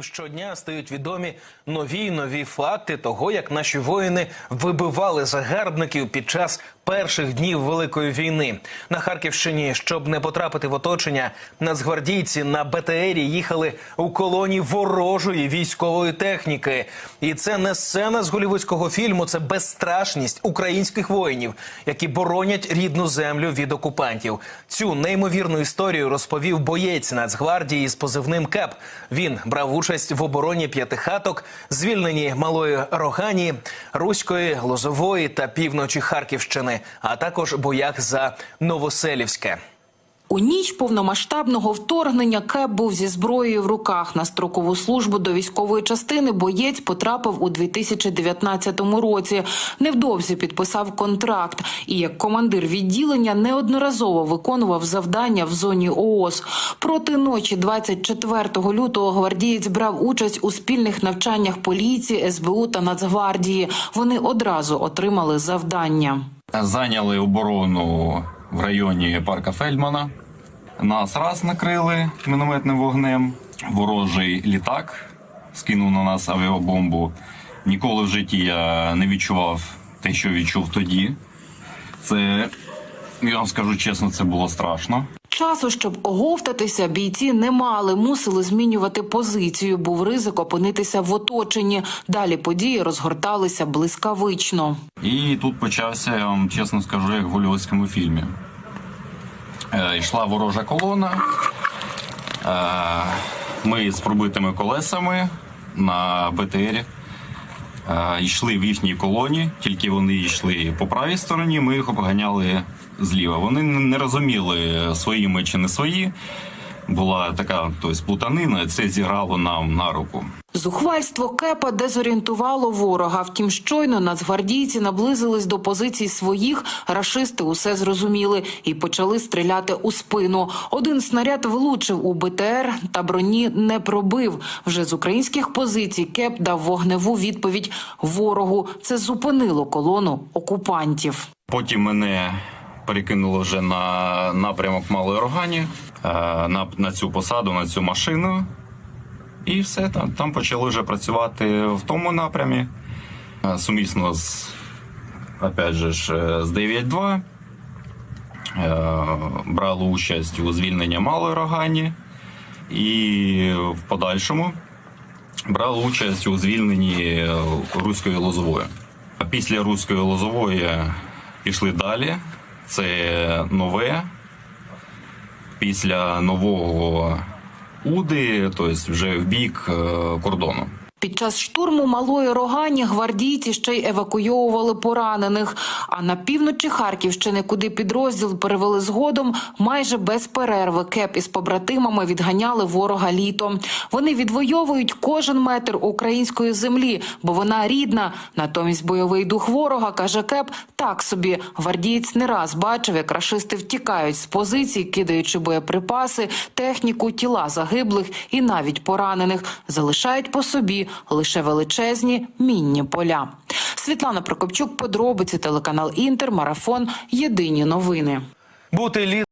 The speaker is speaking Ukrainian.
Щодня стають відомі нові нові факти того, як наші воїни вибивали загарбників під час перших днів великої війни на Харківщині. Щоб не потрапити в оточення, нацгвардійці на БТРі їхали у колоні ворожої військової техніки. І це не сцена з голівудського фільму, це безстрашність українських воїнів, які боронять рідну землю від окупантів. Цю неймовірну історію розповів боєць Нацгвардії з позивним КЕП. Він брав участь в обороні п'ятихаток, звільненні малої Рогані, Руської, Лозової та півночі Харківщини, а також боях за Новоселівське. У ніч повномасштабного вторгнення Кеп був зі зброєю в руках. На строкову службу до військової частини боєць потрапив у 2019 році. Невдовзі підписав контракт і як командир відділення неодноразово виконував завдання в зоні ООС. Проти ночі 24 лютого гвардієць брав участь у спільних навчаннях поліції, СБУ та Нацгвардії. Вони одразу отримали завдання. Зайняли оборону в районі парка Фельдмана. Нас раз накрили мінометним вогнем. Ворожий літак скинув на нас авіабомбу. Ніколи в житті я не відчував те, що відчув тоді. Це, я вам скажу чесно, це було страшно. Часу, щоб оговтатися, бійці не мали, мусили змінювати позицію. Був ризик опинитися в оточенні. Далі події розгорталися блискавично. І тут почався, я вам чесно скажу, як в голівудському фільмі. Е, йшла ворожа колона. Е, ми з пробитими колесами на БТРі. Е, йшли в їхній колоні, тільки вони йшли по правій стороні, ми їх обганяли зліва. Вони не розуміли, свої ми чи не свої. Була така тобто, плутанина, це зіграло нам на руку. Зухвальство Кепа дезорієнтувало ворога. Втім, щойно нацгвардійці наблизились до позицій своїх. Рашисти усе зрозуміли і почали стріляти у спину. Один снаряд влучив у БТР та броні не пробив. Вже з українських позицій Кеп дав вогневу відповідь ворогу. Це зупинило колону окупантів. Потім мене перекинуло вже на напрямок Малої Рогані, е, на, на цю посаду, на цю машину. І все, там, там почали вже працювати в тому напрямі. Сумісно з, опять же, з 9.2. Е, Брали участь у звільненні Малої Рогані і в подальшому брали участь у звільненні е, Руської Лозової. А після Руської Лозової пішли далі. Це нове. Після нового Уди, тобто вже в бік е, кордону. Під час штурму малої рогані гвардійці ще й евакуйовували поранених. А на півночі Харківщини, куди підрозділ перевели згодом, майже без перерви кеп із побратимами відганяли ворога літом. Вони відвоюють кожен метр української землі, бо вона рідна. Натомість бойовий дух ворога каже Кеп так собі. Гвардієць не раз бачив, як рашисти втікають з позицій, кидаючи боєприпаси, техніку, тіла загиблих і навіть поранених, залишають по собі лише величезні мінні поля. Світлана Прокопчук, подробиці, телеканал Інтер, марафон. Єдині новини. Бути лі